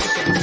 Thank you.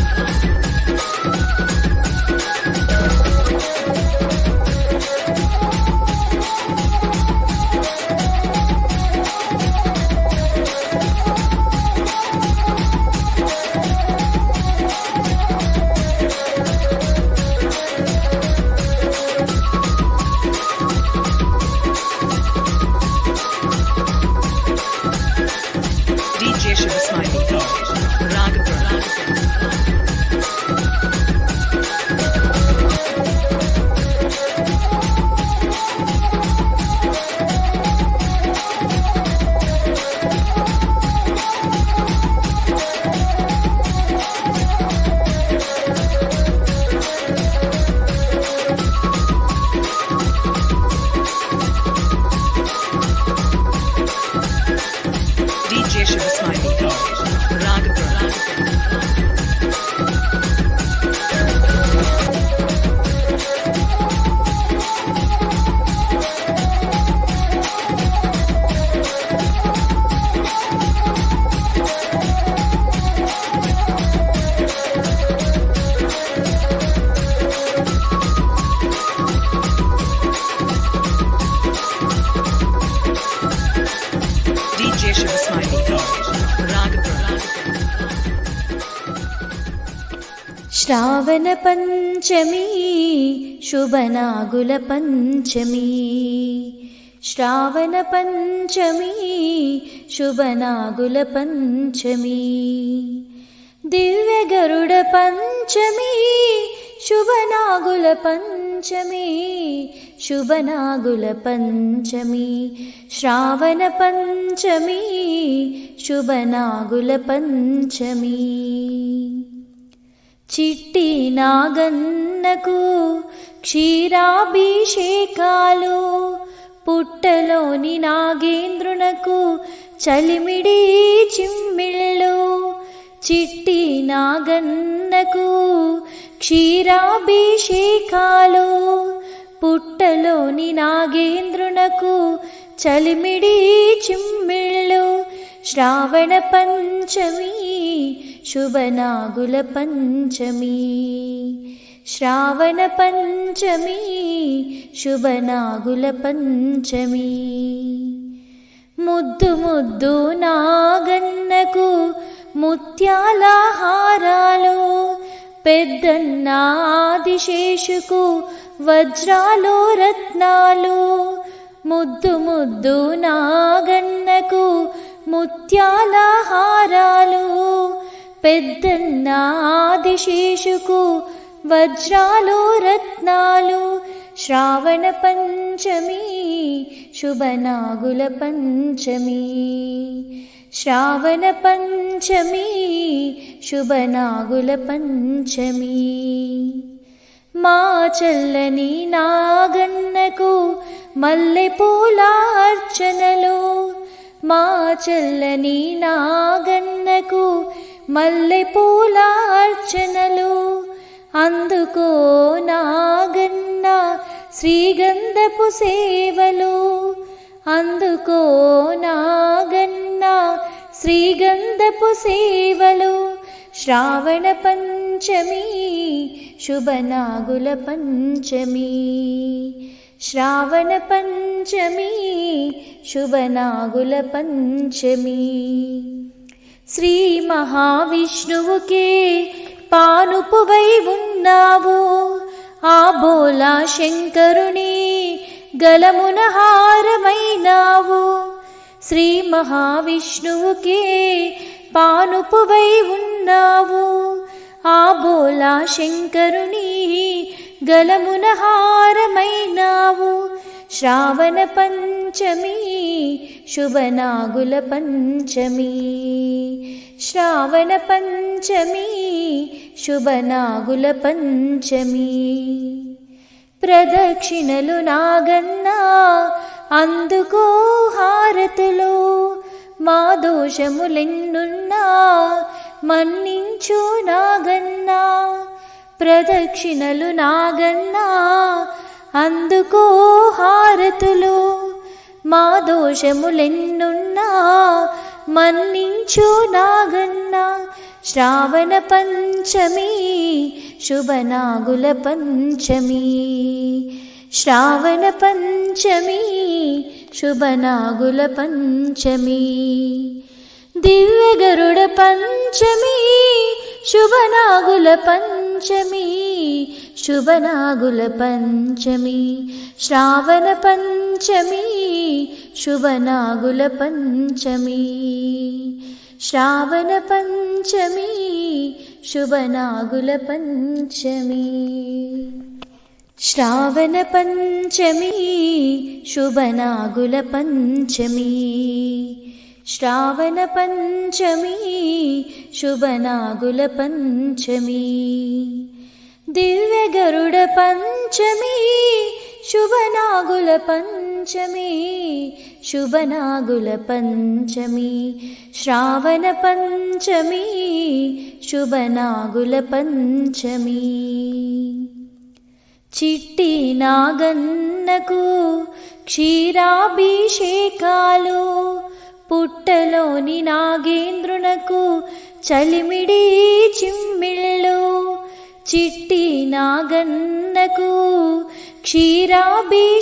श्रावणपञ्चमी शुभनागुलपञ्चमी श्रावणपञ्चमी शुभनागुलपञ्चमी दिव्यगरुडपञ्चमी शुभनागुलपञ्चमी शुभनागुलपञ्चमी श्रावणपञ्चमी शुभनागुलपञ्चमी చిట్టి నాగన్నకు క్షీరాభిషేకాలు పుట్టలోని నాగేంద్రునకు చలిమిడి చిమ్మిళ్ళు. చిట్టి నాగన్నకు క్షీరాభిషేకాలు పుట్టలోని నాగేంద్రునకు చలిమిడి చిమ్మిళ్ళు. శ్రావణ పంచమి శుభనాగుల పంచమి శ్రావణ పంచమి శుభనాగుల పంచమి ముద్దు ముద్దు నాగన్నకు ముత్యాల హారాలు పెద్దన్న ఆదిశేషుకు వజ్రాలు రత్నాలు ముద్దు ముద్దు నాగన్నకు ముత్యాల హారాలు పెద్దన్న ఆదిశేషుకు వజ్రాలు రత్నాలు శ్రావణ పంచమి శుభనాగుల పంచమి. శ్రావణ పంచమి శుభనాగుల పంచమి. మా చల్లని నాగన్నకు మల్లెపూల అర్చనలో మా చల్లని నాగన్నకు మల్లెపూల అర్చనలు అందుకో నాగన్న శ్రీగంధపు సేవలు అందుకో నాగన్న శ్రీగంధపు సేవలు శ్రావణ పంచమి శుభనాగుల పంచమి శ్రావణ పంచమి శుభనాగుల పంచమి శ్రీ మహావిష్ణువుకే పానుపువై ఉన్నావు ఆ బోలా శంకరుని గలమున హారమైనావు శ్రీ మహావిష్ణువుకే పానుపువై ఉన్నావు ఆ బోలా శంకరుని గలమున హారమైనావు శ్రావణ పంచమి శుభనాగుల పంచమి. శ్రావణ పంచమి శుభనాగుల పంచమి. ప్రదక్షిణలు నాగన్నా అందుకో హారతులు. మా దోషములెన్నున్నా మన్నించు నాగన్నా. ప్రదక్షిణలు నాగన్నా. అందుకో హారతులు మా దోషములెన్నున్నా. మన్నించు నాగన్నా శ్రావణ పంచమి శుభనాగుల పంచమి. శ్రావణ పంచమి శుభనాగుల పంచమి. దివ్య గరుడ పంచమి శుభనాగుల పంచమి पञ्चमी शुभनागुलपञ्चमी श्रावणपञ्चमी शुभनागुलपञ्चमी श्रावणपञ्चमी शुभनागुलपञ्चमी श्रावणपञ्चमी शुभनागुलपञ्चमी। श्रावणपञ्चमी शुभनागुलपञ्चमी दिव्यगरुडपञ्चमी शुभनागुलपञ्चमी शुभनागुलपञ्चमी श्रावणपञ्चमी शुभनागुलपञ्चमी। चिट्टी नागन्न क्षीराभिषेकालो పుట్టలోని నాగేంద్రునకు చలిమిడి చిమ్మిళ్ళు. చిట్టి నాగన్నకు క్షీరాభిషేకాలు.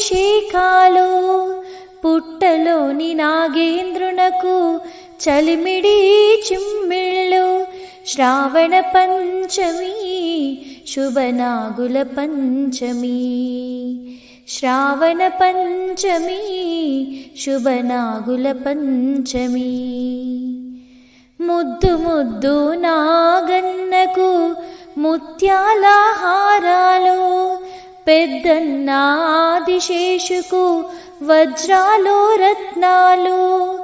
పుట్టలోని నాగేంద్రునకు చలిమిడి చిమ్మిళ్ళు. శ్రావణ పంచమి శుభనాగుల పంచమి. శ్రావణ పంచమి శుభనాగుల పంచమి. ముద్దు ముద్దు నాగన్నకు ముత్యాల హారాలు పెద్దన్న ఆదిశేషుకు వజ్రాలు రత్నాలు.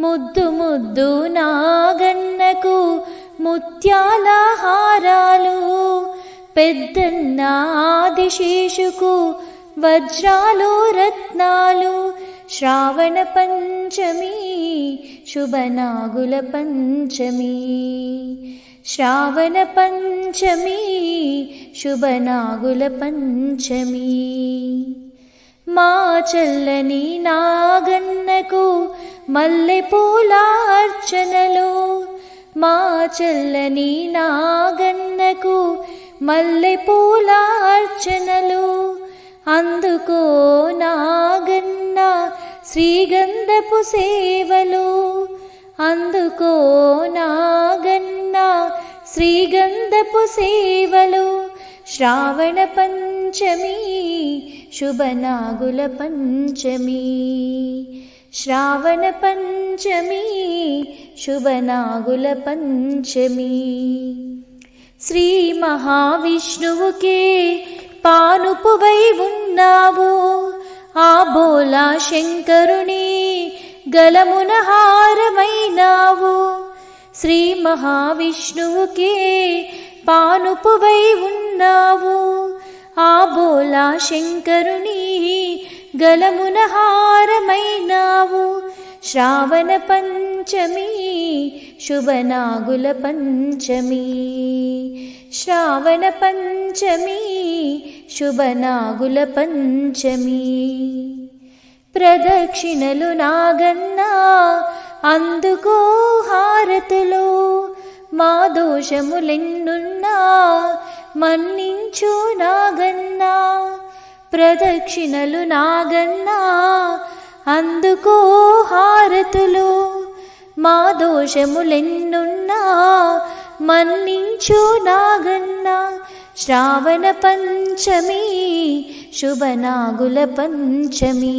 ముద్దు ముద్దు నాగన్నకు ముత్యాల హారాలు పెద్దన్న ఆదిశేషుకు వజ్రాలు రత్నాలు శ్రావణ పంచమి శుభనాగుల పంచమి శ్రావణ పంచమి శుభనాగుల పంచమి మా చల్లని నాగన్నకు మల్లెపూల అర్చనలు మా చల్లని నాగన్నకు మల్లెపూల అర్చనలు అందుకో నాగన్న శ్రీగంధపు సేవలు అందుకో నాగన్న శ్రీగంధపు సేవలు శ్రావణ పంచమి శుభనాగుల పంచమి శ్రావణ పంచమి శుభనాగుల పంచమి శ్రీ మహావిష్ణువుకే పానుపువై ఉన్నావు. ఆ బోలా శంకరుని గలమున హారమైనావు శ్రీ మహావిష్ణువుకే పానుపువై ఉన్నావు. ఆ బోలా శంకరుని గలమున హారమైనావు శ్రావణ పంచమి శుభనాగుల పంచమి. శ్రావణ పంచమి శుభనాగుల పంచమి. ప్రదక్షిణలు నాగన్నా అందుకో హారతులు. మా దోషములెన్నున్నా మన్నించు నాగన్నా. ప్రదక్షిణలు నాగన్నా అందుకో హారతులు మా దోషములెన్నున్నా మన్నించు నాగన్నా శ్రావణ పంచమి శుభనాగుల పంచమి.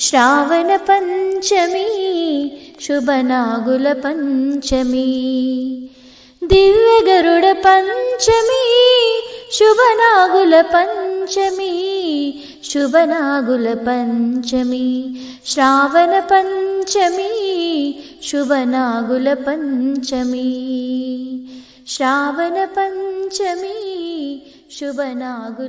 శ్రావణ పంచమి శుభనాగుల పంచమి. దివ్య గరుడ పంచమి శుభనాగుల పంచమి पञ्चमी शुभनागुलपञ्चमी श्रावणपञ्चमी शुभनागुलपञ्चमी श्रावणपञ्चमी शुभनागुलपञ्चमी